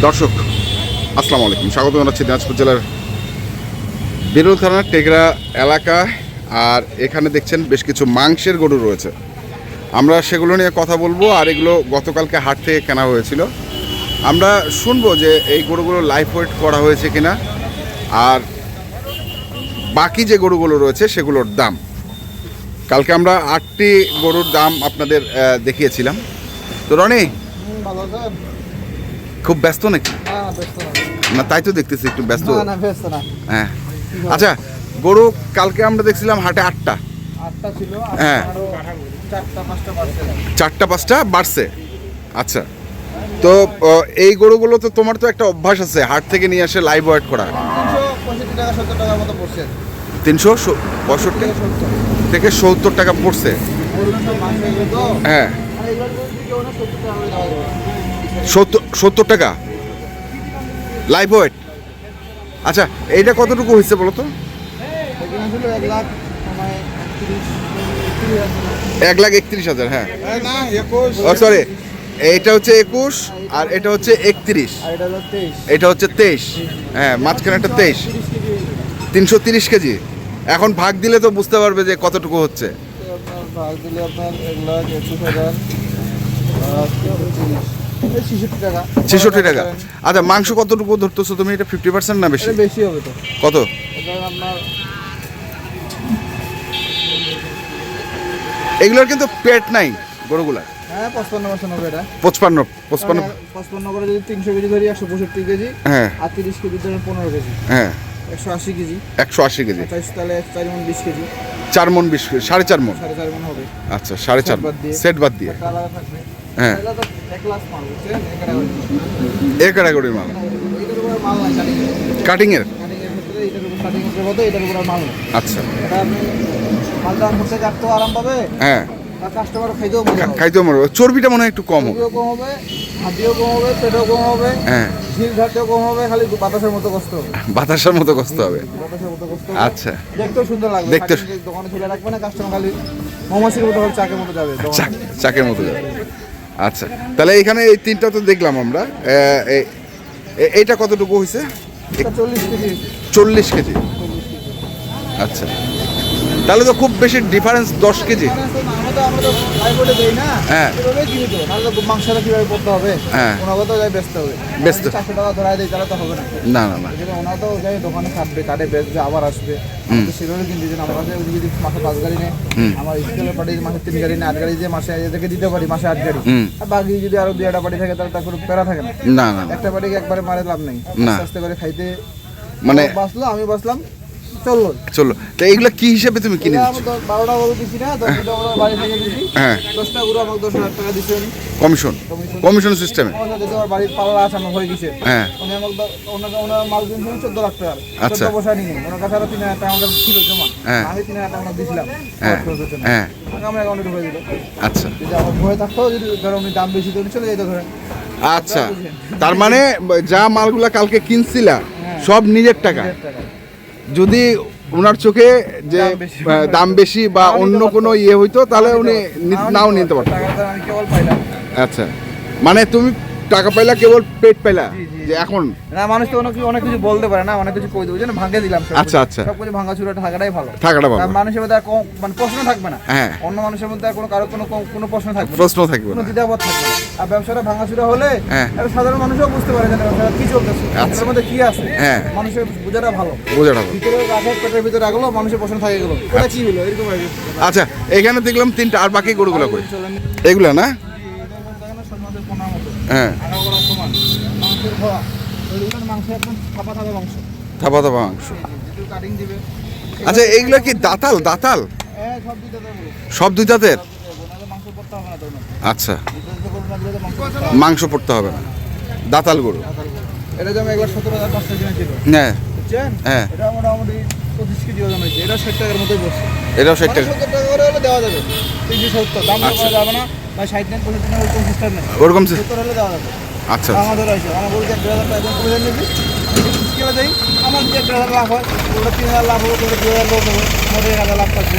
দর্শক, আসসালামু আলাইকুম। স্বাগত জানাচ্ছি দিনাজপুর জেলার বিরল থানার টেগরা এলাকা। আর এখানে দেখছেন বেশ কিছু মাংসের গরু রয়েছে। আমরা সেগুলো নিয়ে কথা বলব। আর এগুলো গতকালকে হাট থেকে কেনা হয়েছিল। আমরা শুনব যে এই গরুগুলো লাইফ ওয়েট করা হয়েছে কিনা। আর বাকি যে গরুগুলো রয়েছে, সেগুলোর দাম। কালকে আমরা আটটি গরুর দাম আপনাদের দেখিয়েছিলাম। তো রনি? খুব ব্যস্ত নাকি? না, তাই তো দেখতেছি একটু ব্যস্ত। না, না, ব্যস্ত হ্যাঁ। আচ্ছা গরু কালকে আমরা দেখছিলাম হাটে আটটা। হ্যাঁ। চারটা, পাঁচটা বাড়ছে। আচ্ছা। তো এই গরুগুলো তো তোমার তো একটা অভ্যাস আছে হাট থেকে নিয়ে আসে লাইভ ওয়েট করা। 365 টাকা, 70 টাকার মতো পড়ছে। তিনশো পঁয়ষট্টি? থেকে সত্তর টাকা পড়ছে। হ্যাঁ। সত্তর টাকা? লাইভ ওয়েট আচ্ছা এইটা কতটুকু হয়েছে বলো তো? এক লাখ, 30, 30 হাজার। এক লাখ একত্রিশ হাজার হ্যাঁ। না, 21 ও সরি এইটা হচ্ছে একুশ আর এটা হচ্ছে একত্রিশ। এটা হলো 23 এটা হচ্ছে তেইশ হ্যাঁ মাঝখানে একটা তেইশ। তিনশো তিরিশ কেজি। এখন ভাগ দিলে তো বুঝতে পারবে যে কতটুকু হচ্ছে। ভাগ দিলে আপনার এক লাখ একুশ হাজার, আর 30, এই 66 টাকা। ছেষট্টি টাকা। আচ্ছা মাংস কতটুকু ধরতেছো তুমি? এটা ফিফটি পার্সেন্ট না বেশি? বেশি হবে তো। কত? আপনার এগুলোর কিন্তু পেট নাই গরুগুলা হ্যাঁ পঁচপান্ন পার্সেন্ট হবে এটা। পঁচপান্ন পঁচপান্ন। পঁচপান্ন করে যদি তিনশো কেজি ধরি একশো পঁয়ষট্টি কেজি হ্যাঁ। আর তিরিশ কেজি ধরেন পনেরো কেজি। হ্যাঁ। একশো আশি কেজি। একশো আশি কেজি। চাইশ তাহলে চার মন বিশ কেজি। চার মন বিশ সাড়ে চার মন সাড়ে চার মন হবে। আচ্ছা সাড়ে চার সেট বাদ দিয়ে। হ্যাঁ। এক ক্লাস মাল? কাটিং এর আচ্ছা। হ্যাঁ। খাইতেও মরবে চর্বিটা মনে হয় একটু কম হবে। কম হবে হাতিও কম হবে পেটও কম হবে হ্যাঁ। ঝিল ঘাটেও কম হবে খালি বাতাসের মতো কষ্ট হবে। বাতাসার মতো কষ্ট হবে বাতাসের মতো কষ্ট হবে আচ্ছা। দেখতেও সুন্দর লাগবে দেখতে দোকানে ঝুলে রাখবে না কাস্টমার খালি মৌমাছির মতো চাকের মতো যাবে। চাকের মতো যাবে। আচ্ছা তাহলে এখানে এই তিনটা তো দেখলাম আমরা। এইটা কতটুকু হয়েছে চল্লিশ কেজি। চল্লিশ কেজি। আচ্ছা। তাহলে তো খুব বেশি ডিফারেন্স দশ কেজি। না, না হ্যাঁ। হ্যাঁ। ব্যস্ত না। না না না। এই তো যাই দোকানে কাটে বেচবে আবার আসবে। সেভাবে কিনতে আমার যদি মাসে পাঁচ গাড়ি হুম। আমার স্কুলের পার্টি মাসে তিন গাড়ি আট গাড়ি দিয়ে মাসে এদেরকে দিতে পারি মাসে আট গাড়ি। আর বাকি যদি আরও দুই একটা পার্টি থাকে তাহলে তার কোনো প্যারা থাকে না। না একটা বাড়িকে একবারে মারে লাভ নেই। আস্তে করে খাইতে মানে বাঁচলো আমি বাঁচলাম। চলল। চলো তো এইগুলো কি হিসেবে তুমি কিনে দিচ্ছ? দশ- বারোটা গরু দিছি না দশ দুটো বাড়ি থেকে দিছি হ্যাঁ। দশটা গরু আমাকে দশ হাজার টাকা দিচ্ছে কমিশন। কমিশন। সিস্টেমে। আমার বাড়ির পাল্লা আছে আমার হয়ে গেছে। হ্যাঁ। উনি আমাকে ওনার ওনার মাল কিনছেন চোদ্দ লাখ টাকার। আচ্ছা। বসা নিয়ে ওনার কাছে আরও তিন হাজার টাকা আমাদের ছিল জমা। হ্যাঁ। আমি তিন হাজার টাকা ওনাকে হ্যাঁ। খরচের হ্যাঁ। আমার অ্যাকাউন্টে ঢুকে দিল। আচ্ছা। যদি আমার ভয় থাকতো যদি ধরো উনি দাম বেশি চলে যেত ধরেন আচ্ছা। তার মানে যা মালগুলা কালকে কিনছিলা সব নিজের টাকা। যদি ওনার চোখে যে দাম বেশি। বা অন্য কোনো ইয়ে হইতো তাহলে উনি নাও নিতে পারতো টাকাটা আমি কেবল পাইলাম। আচ্ছা। মানে তুমি টাকা পাইলা কেবল পেট পাইলা। যে এখন না মানুষ তো অনেক অনেক কিছু বলতে পারে না অনেক কিছু কই দেবো যেন ভাঙে দিলাম আচ্ছা, আচ্ছা। সব কিছু ভাঙা চুরা থাকাটাই ভালো। থাকাটা আর পাবো মানুষের মধ্যে আর মানে প্রশ্ন থাকবে না। হ্যাঁ। অন্য মানুষের মধ্যে আর কোনো কারও কোনো কোনো- প্রশ্ন থাকবে প্রশ্ন থাকবে কোনো দ্বিধাবোধ থাকবে আর ব্যবসাটা ভাঙাচুরা হলে হ্যাঁ। একটা সাধারণ মানুষও বুঝতে পারে যে ব্যবসাটা কি চলতেছে আচ্ছা। মধ্যে কি আছে। হ্যাঁ। মানুষের বোঝাটা ভালো। বোঝাটা ভালো। ভিতরে রাখে পেটের ভিতরে রাখল মানুষের প্রশ্ন থাকে গেলো কি হলো? এরকম আচ্ছা এখানে দেখলাম তিনটা আর বাকি গরুগুলো কই। এগুলা না জি, এটা বলতে গেলে সন্ন্যাসের পোনার মতো। হ্যাঁ। থাপা থাপা মাংস। আচ্ছা এইগুলো কি দাতাল? দাতাল? সব দুই দাঁতের। আচ্ছা। মাংস পড়তে হবে না। দাতাল গরু। এটা যেমন একবার সতেরো হাজার পাঁচশো হ্যাঁ। হ্যাঁ। এটা মোটামুটি পঁচিশ কেজি ওজন হয়েছে এটা ষাট টাকার মতোই বসছে এটাও ষাট টাকা সত্তর টাকা করে হলে দেওয়া যাবে। তিনশো সত্তর। দাম আচ্ছা। যাবে না। বা ষাট নেন পঁচিশ নেন ওরকম সিস্টেম নেই। ওরকম সে- সত্তর হলে দেওয়া যাবে। আচ্ছা। আমাদের আছে আমার বলছে এক দেড় হাজার টাকা করে নিবি। স্কেলে দেই আমার যে এক দেড় হাজার লাভ হয় ওটা তিন হাজার লাভ হবে ওটা দুই হাজার লোক হবে মোটে এক হাজার লাভ পাচ্ছে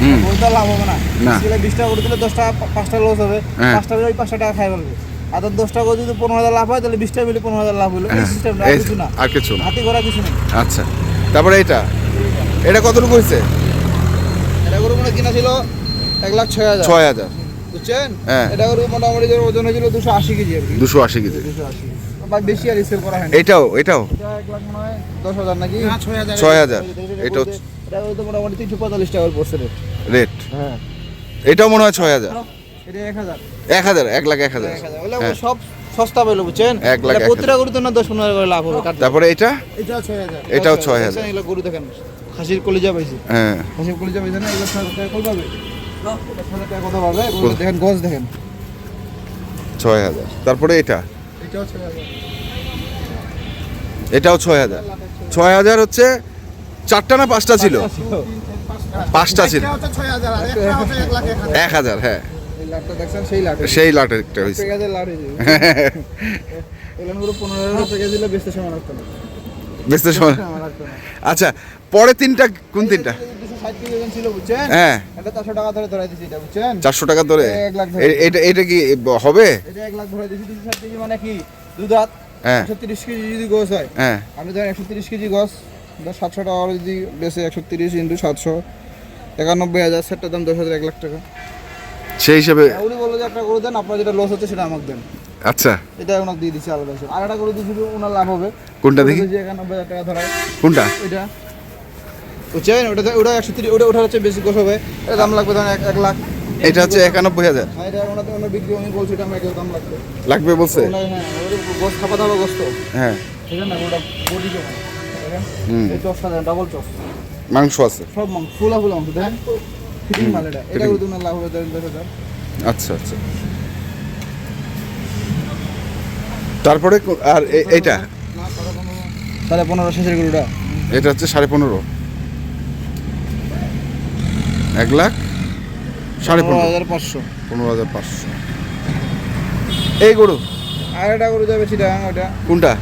হুম। লাভ হবে না। স্কেলে করে দিলে দশ টাকা পা- পাঁচটা লস হবে। হ্যাঁ। পাঁচটা ওই পাঁচটা টাকা খাই ফেলবে আর দশটা করে যদি পনেরো হাজার লাভ হয় তাহলে বিশটা মিলে পনেরো হাজার লাভ হলো। এই সিস্টেম আর কিছু না। আর কিছু না। হাতে করা কিছু আচ্ছা। তারপরে এটা এটা কতটুকু হয়েছে? এটা গরু মানে কিনা ছিল এক লাখ ছয় হাজার। ছয় হাজার। বুঝছেন? হ্যাঁ। এটা মোটামুটি ওজন হয়েছিল দুশো আশি কেজি দুশো আশি কেজি। দুশো আশি। বেশি আর সেল করা হয় এটাও এটাও। এক লাখ মনে হয় দশ হাজার নাকি? ছয় হাজার। এটা তো মোটামুটি তিনশো পঁয়তাল্লিশ পড়ছে রেট রেট হ্যাঁ। এটাও মনে হয় ছয় হাজার। এটা এক হাজার। এক হাজার এক লাখ এক হাজার। এক হাজার। ওগুলো হ্যাঁ। সব সস্তা পেল বুঝছেন? এক লাখ প্রতিটা না দশ পনেরো হাজার করে লাভ হবে তারপরে এটা? এটাও ছয় হাজার। এটাও ছয় হাজার। এগুলো গরু দেখেন। খাসির কলিজা পাইছে। হ্যাঁ। খাসির কলিজা পাইছে না এগুলো হাজার পাবে? দেখেন দেখেন ছয় হাজার। তারপরে এটা? এটাও ছয় হাজার। ছয় হাজার হচ্ছে চারটা না পাঁচটা ছিল? পাঁচটা ছিল। এক হাজার হ্যাঁ। সেই লাটের একটা হয়েছে। বেচতে সময় আচ্ছা পরে তিনটা কোন তিনটা? হ্যাঁ। এটা চারশো টাকা ধরে? এটা ধরে এটা এটা কি হবে? এটা ধরে মানে কি? দুধ হাত হ্যাঁ। তিরিশ কেজি যদি গোস হয় হ্যাঁ। আমি ধরেন একশো তিরিশ কেজি দশ সাতশো টাকা যদি বেশি একশো তিরিশ ইন্টু সাতশো একানব্বই হাজার সেটটার দাম দশ হাজার এক লাখ টাকা। সেই হিসেবে উনি বলল যে একটা করে দেন আপনার যেটা লস হচ্ছে সেটা আমাকে দেন। আচ্ছা। এটা ওনাকে দিয়ে দিচ্ছি আলাদা আর একটা করে দিচ্ছি ওনার লাভ হবে। কোনটা দেখি? একানব্বই হাজার টাকা ধরায়। কোনটা? ওইটা বুঝছেন? ওটা ওটা একশো তিরিশ ওটা ওটা হচ্ছে বেশি গোস হবে। এটা দাম লাগবে ধরেন এক লাখ। এটা হচ্ছে একানব্বই হাজার। অন্য বিক্রি উনি বলছে এটা আমার দাম লাগবে। লাগবে বলছে? হ্যাঁ গোস খাপা দাবা গোস তো হ্যাঁ। ঠিক আছে না? ওটা বডি জমা। হুম। এই দেন ডাবল চস মাংস আছে। সব মাংস ফুলা ফুলা মাংস দেখেন? ফিটিং মাল এটা। এটা। করে তোমার লাভ হবে দেড় দশ হাজার। আচ্ছা আচ্ছা। তারপরে আর এইটা? সাড়ে পনেরো শেষের গরুটা। এটা হচ্ছে সাড়ে পনেরো। এক লাখ? সাড়ে পনেরো। হাজার পাঁচশো। পনেরো হাজার পাঁচশো। এই গরু? আর একটা গরু যাবে সেটা ওটা কোনটা?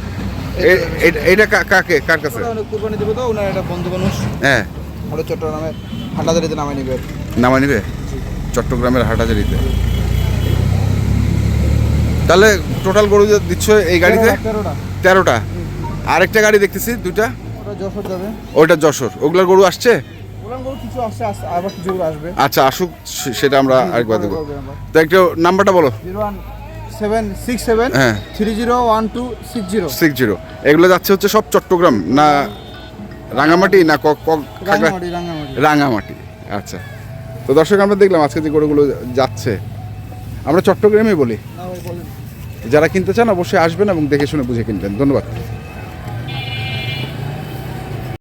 এটা কাকে? কার কাছে? কুরবানি দেবে তো ওনার একটা বন্ধু মানুষ। হ্যাঁ। ওটা চট্টগ্রামে হাটাদারিতে নামাই নিবে। নামা নিবে? চট্টগ্রামের হাটাজারিতে তাহলে টোটাল গরু দিচ্ছ এই গাড়িতে? তেরোটা আরেকটা গাড়ি দেখতেছি দুইটা। ওটা যশোর যাবে। ওইটা যশোর। ওগুলার গরু আসছে? কিছু আসছে আসছে, আবার কিছু আসবে। আচ্ছা আসুক সেটা আমরা আরেকবার দেবো তো একটু নাম্বারটা বলো। সেভেন সিক্স সেভেন হ্যাঁ। Three zero one two six zero. Six zero. এগুলো যাচ্ছে হচ্ছে সব চট্টগ্রাম না রাঙামাটি না ক- ক- খাগড়া- রাঙ্গামাটি রাঙ্গামাটি রাঙামাটি। আচ্ছা। তো দর্শক আমরা দেখলাম আজকে যে গরুগুলো যাচ্ছে। আমরা চট্টগ্রামে বলি। যারা কিনতে চান অবশ্যই আসবেন এবং দেখে শুনে বুঝে কিনবেন। ধন্যবাদ।